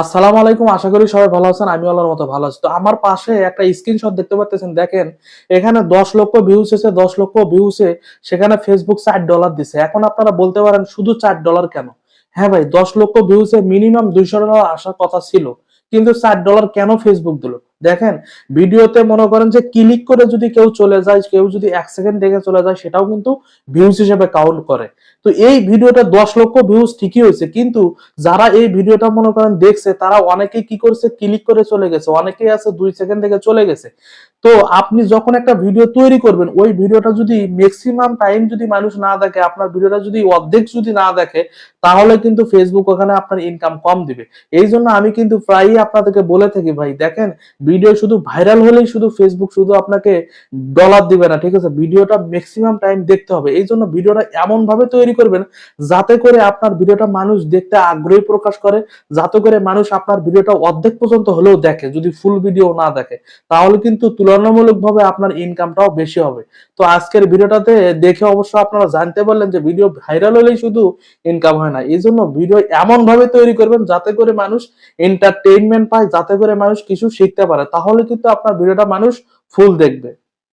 আসসালামু আলাইকুম, আশা করি সবাই ভালো আছেন আমি আল্লাহর মতো ভালো আছি। তো আমার পাশে একটা স্ক্রিনশট দেখতে পাচ্ছেন দেখেন, এখানে দশ লক্ষ ভিউস এসে, দশ লক্ষ ভিউসে সেখানে ফেসবুক চার ডলার দিছে। এখন আপনারা বলতে পারেন, শুধু চার ডলার কেন? হ্যাঁ ভাই, দশ লক্ষ ভিউসে মিনিমাম দুইশো ডলার আসার কথা ছিল, কিন্তু চার ডলার কেন ফেসবুক দিল? দেখেন, ভিডিওতে মনে করেন যে ক্লিক করে যদি কেউ চলে যায়, কেউ যদি এক সেকেন্ড দেখে চলে যায়, সেটাও কিন্তু ভিউজ হিসেবে কাউন্ট করে। তো এই ভিডিওটা দশ লক্ষ ভিউজ ঠিকই হয়েছে, কিন্তু যারা এই ভিডিওটা মনে করেন দেখছে, তারা অনেকে কি করছে ক্লিক করে চলে গেছে, অনেকেই আছে দুই সেকেন্ড থেকে চলে গেছে। তো আপনি যখন একটা ভিডিও তৈরি করবেন, ওই ভিডিওটা যদি ম্যাক্সিমাম টাইম যদি মানুষ না দেখে, আপনার ভিডিওটা যদি অর্ধেক যদি না দেখে, তাহলে কিন্তু ফেসবুক ওখানে আপনার ইনকাম কম দিবে। এই জন্য আমি কিন্তু প্রায়ই আপনাদেরকে বলে থাকি ভাই, দেখেন ভিডিও শুধু ভাইরাল হলেই শুধু ফেসবুক শুধু আপনাকে ডলার দিবে না, ঠিক আছে? ভিডিওটা ম্যাক্সিমাম টাইম দেখতে হবে। এই জন্য ভিডিওটা এমন ভাবে তৈরি করবেন যাতে করে আপনার ভিডিওটা মানুষ দেখতে আগ্রহী প্রকাশ করে, যাতে করে মানুষ আপনার ভিডিওটা অর্ধেক পর্যন্ত হলেও দেখে, যদি ফুল ভিডিও না দেখে। তাহলে কিন্তু তুলনামূলকভাবে আপনার ইনকামটাও বেশি হবে। তো আজকের ভিডিওটাতে দেখে অবশ্য আপনারা জানতে পারলেন যে ভিডিও ভাইরাল হলেই শুধু ইনকাম হয় না। এই জন্য ভিডিও এমন ভাবে তৈরি করবেন যাতে করে মানুষ এন্টারটেইনমেন্ট পায়, যাতে করে মানুষ কিছু শিখতে পারে তাহলে কিন্তু আপনার ভিডিওটা মানুষ ফুল দেখবে।